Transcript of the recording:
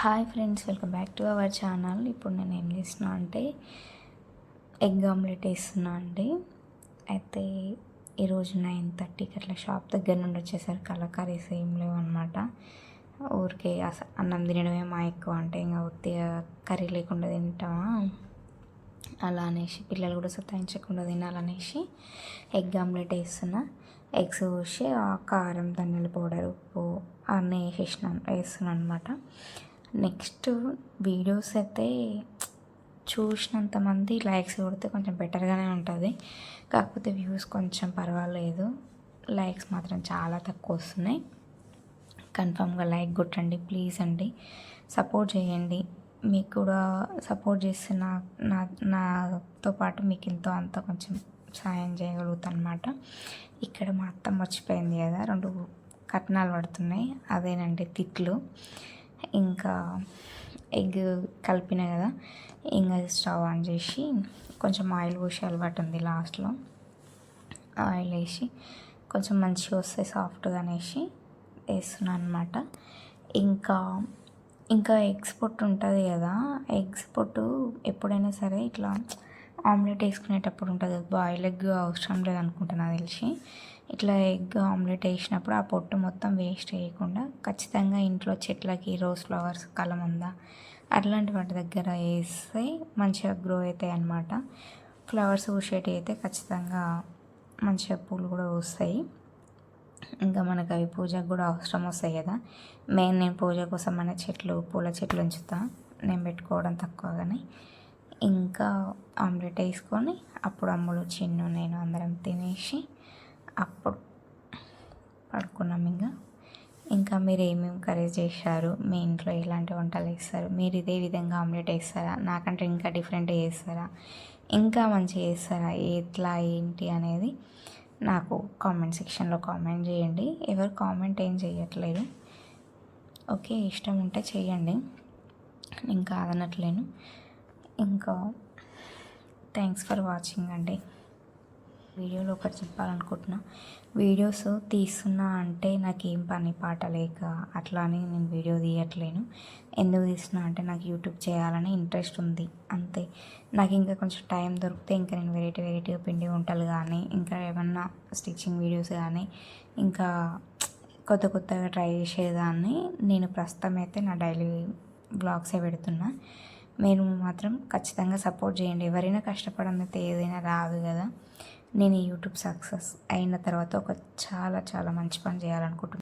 Hi friends welcome back to our channel. ఇప్పుడు నేను ఏం చేస్తున్నా అంటే ఎగ్ ఆమ్లెట్ వేస్తున్నా అండి. అయితే ఈరోజు నైన్ థర్టీకి అట్లా షాప్ దగ్గర నుండి వచ్చేసరికి అలా కర్రీస్ ఏం లేవు అనమాట ఊరికే అన్నం తినడమే మా ఎక్కువ అంటే ఇంకా ఉత్తిగా కర్రీ లేకుండా తింటామా? అలా అనేసి పిల్లలు కూడా సతాయించకుండా తినాలనేసి ఎగ్ ఆమ్లెట్ వేస్తున్నా. ఎగ్స్ పోసి కారం ధనియాల పౌడర్ ఉప్పు అన్నీ వేసేసినాను వేస్తున్నాను అనమాట నెక్స్ట్ వీడియోస్ అయితే చూసినంత మంది లైక్స్ కొడితే కొంచెం బెటర్గానే ఉంటుంది. కాకపోతే వ్యూస్ కొంచెం పర్వాలేదు. లైక్స్ మాత్రం చాలా తక్కువ వస్తున్నాయి. కన్ఫామ్గా లైక్ కొట్టండి ప్లీజ్ అండి. సపోర్ట్ చేయండి. మీకు కూడా సపోర్ట్ చేస్తే నా నా నాతో పాటు మీకు ఎంతో అంత కొంచెం సాయం చేయగలుగుతాను అనమాట ఇక్కడ మా అత్త మర్చిపోయింది కదా రెండు కట్నాలు పడుతున్నాయి. అదేనండి తిట్లు. ఇంకా ఎగ్ కలిపిన కదా ఇంకా స్టవ్ ఆన్ చేసి కొంచెం ఆయిల్ పోసి అలవాటు ఉంది లాస్ట్లో. ఆయిల్ వేసి కొంచెం మంచిగా వస్తాయి సాఫ్ట్గా అనేసి వేస్తున్నాను అనమాట ఇంకా ఇంకా ఎగ్స్ పొట్టు ఉంటుంది కదా ఎగ్స్ పొట్టు ఎప్పుడైనా సరే ఇట్లా ఆమ్లెట్ వేసుకునేటప్పుడు ఉంటుంది బాయిల్ ఎగ్ అవసరం లేదనుకుంటున్నా తెలిసి. ఇట్లా ఎగ్ ఆమ్లెట్ వేసినప్పుడు ఆ పొట్టు మొత్తం వేస్ట్ చేయకుండా ఖచ్చితంగా ఇంట్లో చెట్లకి రోజ్ ఫ్లవర్స్ కలమంద అట్లాంటి వాటి దగ్గర వేస్తే మంచిగా గ్రో అవుతాయి అన్నమాట. ఫ్లవర్స్ పూసేటివి అయితే ఖచ్చితంగా మంచిగా పూలు కూడా పూస్తాయి. ఇంకా మనకు అవి పూజకు కూడా అవసరం వస్తాయి కదా. మెయిన్ నేను పూజ కోసం మన చెట్లు పూల చెట్లు ఉంచుతా. నేను పెట్టుకోవడం తక్కువ కానీ. ఇంకా ఆమ్లెట్ వేసుకొని అప్పుడు అమ్ములు చిన్ను నేను అందరం తినేసి అప్పుడు పడుకున్నాం ఇంకా. ఇంకా మీరు ఏమేమి కర్రీస్ చేశారు? మీ ఇంట్లో ఎలాంటి వంటలు వేస్తారు మీరు ఇదే విధంగా ఆమ్లెట్ వేస్తారా? నాకంటే ఇంకా డిఫరెంట్ చేస్తారా? ఇంకా మంచిగా చేస్తారా? ఎట్లా? ఏంటి? అనేది నాకు కామెంట్ సెక్షన్లో కామెంట్ చేయండి. ఎవరు కామెంట్ ఏం చేయట్లేదు. ఓకే ఇష్టం ఉంటే చేయండి. ఇంకా అదనట్లేను ఇంకా థ్యాంక్స్ ఫర్ వాచింగ్ అండి. వీడియోలో ఒకటి చెప్పాలనుకుంటున్నా. వీడియోస్ తీస్తున్నా అంటే నాకేం పని పాట లేక అట్లా అని నేను వీడియో తీయట్లేను. ఎందుకు తీస్తున్నా అంటే నాకు యూట్యూబ్ చేయాలని ఇంట్రెస్ట్ ఉంది. అంతే. నాకు ఇంకా కొంచెం టైం దొరికితే ఇంకా నేను వెరైటీ వెరైటీగా పిండి వంటలు కానీ ఇంకా ఏమన్నా స్టిచ్చింగ్ వీడియోస్ కానీ ఇంకా కొత్త కొత్తగా ట్రై చేసేదాన్ని. నేను ప్రస్తుతం అయితే నా డైలీ బ్లాగ్సే పెడుతున్నా. మీరు మాత్రం ఖచ్చితంగా సపోర్ట్ చేయండి. ఎవరైనా కష్టపడనైతే ఏదైనా రాదు కదా. నేను యూట్యూబ్ సక్సెస్ అయిన తర్వాత ఒక చాలా చాలా మంచి పని చేయాలనుకుంటున్నాను.